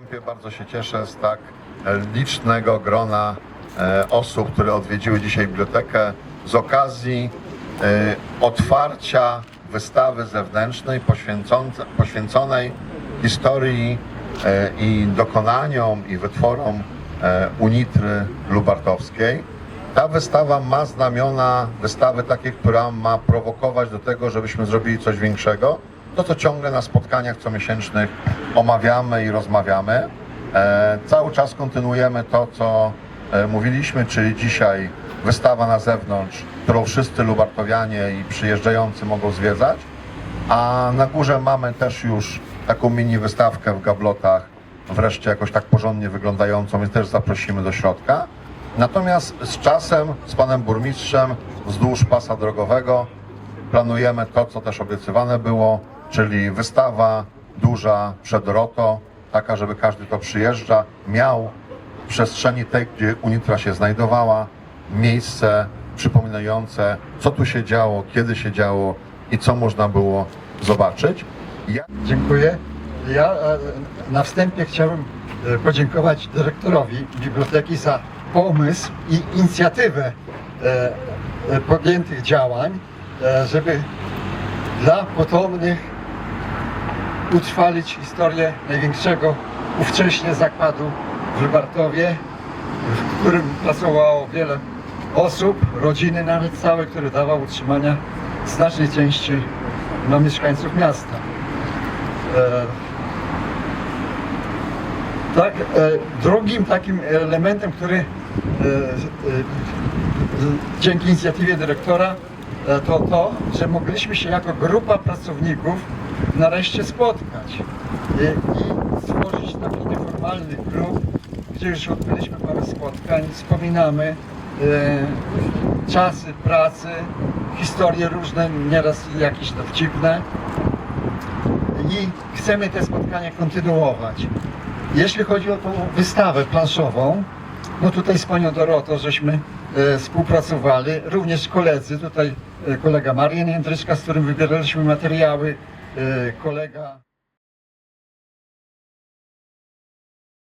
wstępie bardzo się cieszę z tak licznego grona e, osób, które odwiedziły dzisiaj bibliotekę z okazji e, otwarcia wystawy zewnętrznej poświęconej historii e, i dokonaniom i wytworom Unitry Lubartowskiej. Ta wystawa ma znamiona wystawy takiej, która ma prowokować do tego, żebyśmy zrobili coś większego. To, co ciągle na spotkaniach comiesięcznych omawiamy i rozmawiamy. E, cały czas kontynuujemy to, co e, mówiliśmy, czyli dzisiaj wystawa na zewnątrz, którą wszyscy lubartowianie i przyjeżdżający mogą zwiedzać. A na górze mamy też już taką mini wystawkę w gablotach, wreszcie jakoś tak porządnie wyglądającą, więc też zaprosimy do środka. Natomiast z czasem, z panem burmistrzem, wzdłuż pasa drogowego planujemy to, co też obiecywane było, czyli wystawa duża przed Roto, taka, żeby każdy, kto przyjeżdża, miał w przestrzeni tej, gdzie Unitra się znajdowała, miejsce przypominające, co tu się działo, kiedy się działo i co można było zobaczyć. Ja Dziękuję. Ja e, na wstępie chciałbym e, podziękować dyrektorowi biblioteki za pomysł i inicjatywę e, podjętych działań, żeby dla potomnych utrwalić historię największego ówcześnie zakładu w Lubartowie, w którym pracowało wiele osób, rodziny nawet całe, które dawał utrzymania znacznej części no, mieszkańców miasta. E, Tak, e, drugim takim elementem, który e, e, dzięki inicjatywie dyrektora e, to to, że mogliśmy się jako grupa pracowników nareszcie spotkać. I, i stworzyć taki nieformalny klub, gdzie już odbyliśmy parę spotkań, wspominamy e, czasy pracy, historie różne, nieraz jakieś dowcipne. I chcemy te spotkania kontynuować. Jeśli chodzi o tą wystawę planszową, no tutaj z panią Dorotą żeśmy e, współpracowali, również koledzy, tutaj kolega Marian Jędryczka, z którym wybieraliśmy materiały, kolega